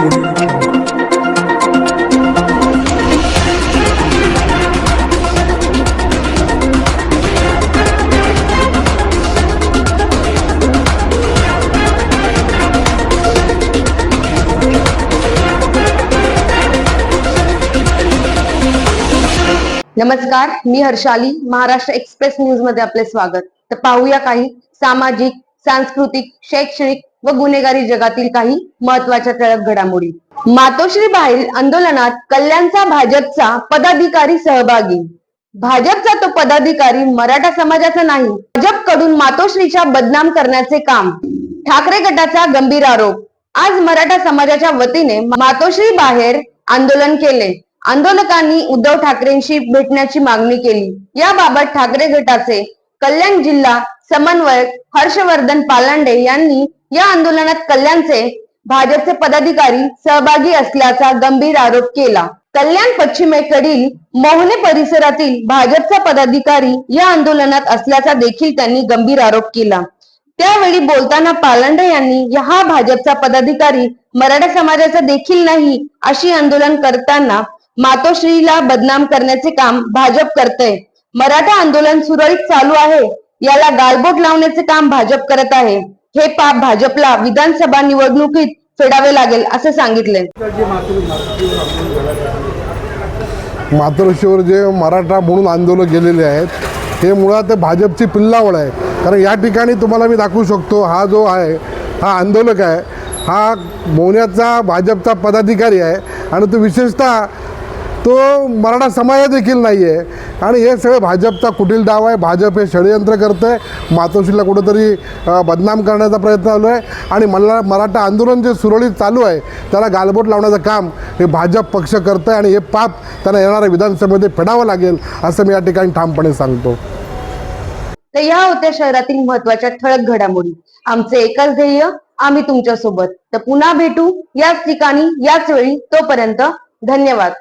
नमस्कार मी हर्षाली महाराष्ट्र एक्सप्रेस न्यूजमध्ये आपले स्वागत. तर पाहूया काही सामाजिक सांस्कृतिक शैक्षणिक व गुन्हेगारी जगातील काही महत्त्वाच्या ठळक घडामोडी. मातोश्री बाहेर आंदोलनात कल्याणचा भाजपचा पदाधिकारी सहभागी. भाजपचा तो पदाधिकारी मराठा समाजाचा नाही. भाजपकडून मातोश्रीच्या बदनाम करण्याचे काम. ठाकरे गटाचा गंभीर आरोप. आज मराठा समाजाच्या वतीने मातोश्री बाहेर आंदोलन केले. आंदोलकांनी उद्धव ठाकरेंशी भेटण्याची मागणी केली. याबाबत ठाकरे गटाचे कल्याण जिल्हा समन्वयक हर्षवर्धन पालांडे यांनी या आंदोलनात कल्याणचे भाजपचे पदाधिकारी सहभागी असल्याचा गंभीर आरोप केला. कल्याण पश्चिमेकडील मोहने परिसरातील भाजपचा पदाधिकारी या आंदोलनात असल्याचा देखील त्यांनी गंभीर आरोप केला. त्यावेळी बोलताना पालंडे यांनी हा भाजपचा पदाधिकारी मराठा समाजाचा देखील नाही अशी आंदोलन करताना मातोश्रीला बदनाम करण्याचे काम भाजप करतय. मराठा आंदोलन सुरळीत चालू आहे. याला गालबोट लावण्याचे काम भाजप करत आहे. हे पाप भाजपला विधानसभा निवडणुकीत फेडावे लागेल असे सांगितले मातृश्रीवर जे मराठा म्हणून आंदोलन गेलेले आहेत हे मुळात भाजपची पिल्लावळ आहे. कारण या ठिकाणी तुम्हाला मी दाखवू शकतो हा जो आहे हा आंदोलक आहे हा मोहण्याचा भाजपचा पदाधिकारी आहे. आणि तो विशेषतः तो मराठा समाज देखील नाही आहे आणि हे सगळं भाजपचा कुटील डाव आहे. भाजप हे षडयंत्र करतं आहे मातोश्रीला कुठंतरी बदनाम करण्याचा प्रयत्न चालू आहे. आणि मला मराठा आंदोलन जे सुरळीत चालू आहे त्याला गालबोट लावण्याचं काम हे भाजप पक्ष करतं आहे आणि हे पाप त्यांना येणाऱ्या विधानसभेमध्ये फेडावं लागेल असं मी या ठिकाणी ठामपणे सांगतो. तर या होत्या शहरातील महत्त्वाच्या ठळक घडामोडी. आमचे एकच ध्येय आम्ही तुमच्यासोबत तर पुन्हा भेटू याच ठिकाणी याच वेळी. तोपर्यंत धन्यवाद.